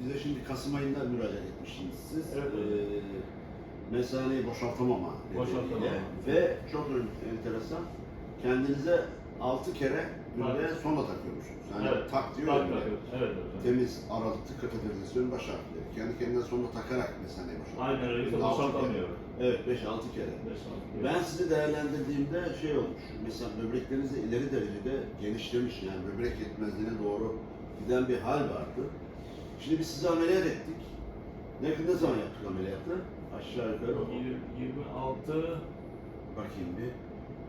bize şimdi Kasım ayında müracaat etmişsiniz siz. Evet, evet. Ee, mesaneyi boşaltamama Boşaltamama. nedeniyle. Ve çok enteresan, kendinize 6 kere günde Evet. sonla takıyormuşsunuz. Yani Evet. tak diyor ya, takıyoruz. Evet hocam. Temiz, aralıklı katalizasyon baş harfleri. Kendi kendine sonla takarak mesaneyi boşaltıyor. Aynen öyle. Günde altı. Boşaltamıyor. Evet, 5-6 kere. Ben sizi değerlendirdiğimde şey olmuş, mesela böbrekleriniz de ileri derecede genişlemiş yani böbrek yetmezliğine doğru giden bir hal vardı. Şimdi biz sizi ameliyat ettik. Ne, ne zaman yaptık ameliyatı? Aşağı yukarı Yir- 26 bakayım bir.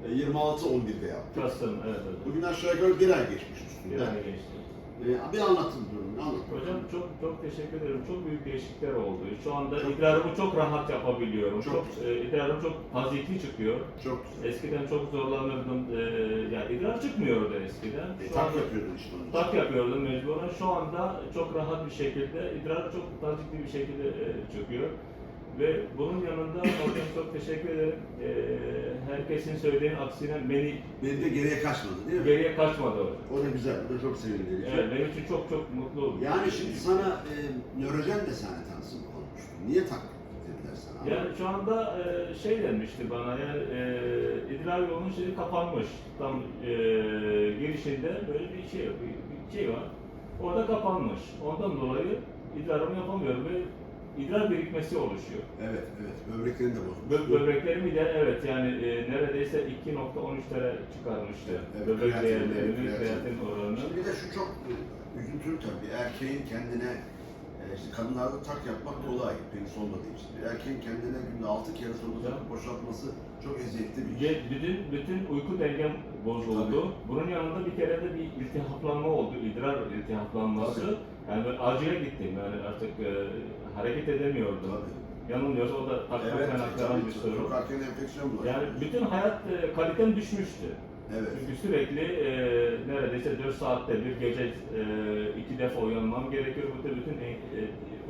E, 26-11'de yaptık. Kasım. Evet hocam. Bugün aşağı yukarı bir ay geçmiş Bir üstünde. ay geçti. E, bir anlatın anlatın. Hocam çok çok teşekkür ederim. Çok büyük değişiklikler oldu. Şu anda Çok idrarımı çok rahat yapabiliyorum. Çok Çok, e, idrarım çok tazikli çıkıyor. Çok güzel. Eskiden çok zorlanırdım. E, yani idrar çıkmıyordu eskiden. E, tak anda- yapıyordun işte. Tak yapıyordum mecburen. Şu anda çok rahat bir şekilde, idrar çok tazikli bir şekilde e, çıkıyor. Ve bunun yanında hocam çok teşekkür ederim. E, herkesin söylediğinin aksine beni Benim de geriye kaçmadı değil mi? geriye kaçmadı hocam. O da güzel, o da çok sevindirici. Evet, benim için çok çok mutlu oldum. Yani şimdi sana e, nörojen mesane tanısı mı konmuştu? Niye tak dediler sana? Yani şu anda e, şey denmişti bana yani e, idrar yolunun şeyi kapanmış. Tam e, girişinde böyle bir şey bir, bir şey var. Orada kapanmış. Ondan dolayı idrarımı yapamıyorum ve idrar birikmesi oluşuyor. Evet, evet. Böbreklerin de bozulmuş. Bö böbreklerimi de evet yani e, neredeyse 2.13'lere çıkarmıştı. Evet, Böbrek değerlerini, kreatin. kreatin oranını. Şimdi bir de şu çok e, üzüntülü tabii. Erkeğin kendine e, işte kadınlarda tak yapmak kolay penis olmadığı için. Bir erkeğin kendine günde 6 kere sonra takıp boşaltması çok eziyetli bir. Ve bütün, bütün uyku dengem bozuldu. Bunun yanında bir kere de bir iltihaplanma oldu, idrar iltihaplanması. Tabii. Yani ben acile gittim yani artık e, hareket edemiyordum. Tabii. Yanılmıyorsa o da takma Evet, kaynaklanan tabii, bir sorun. çok erken enfeksiyon bulaşıyor. Yani bütün hayat e, kalitem düşmüştü. Evet. Çünkü sürekli e, neredeyse 4 saatte bir gece e, iki defa uyanmam gerekiyor. Bu da bütün e, e,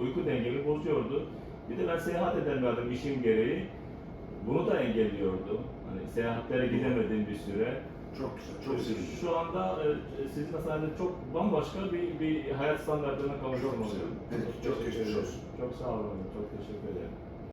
uyku dengemi bozuyordu. Bir de ben seyahat edemiyordum işim gereği. Bunu da engelliyordu. Hani seyahatlere gidemediğim bir süre. Çok güzel, çok sevindim. Şu anda e, sizin sayende çok bambaşka bir, bir hayat standartlarına kavuşmuş Çok güzel. çok teşekkür geçmiş ederim. olsun. Çok sağ olun. Çok teşekkür ederim.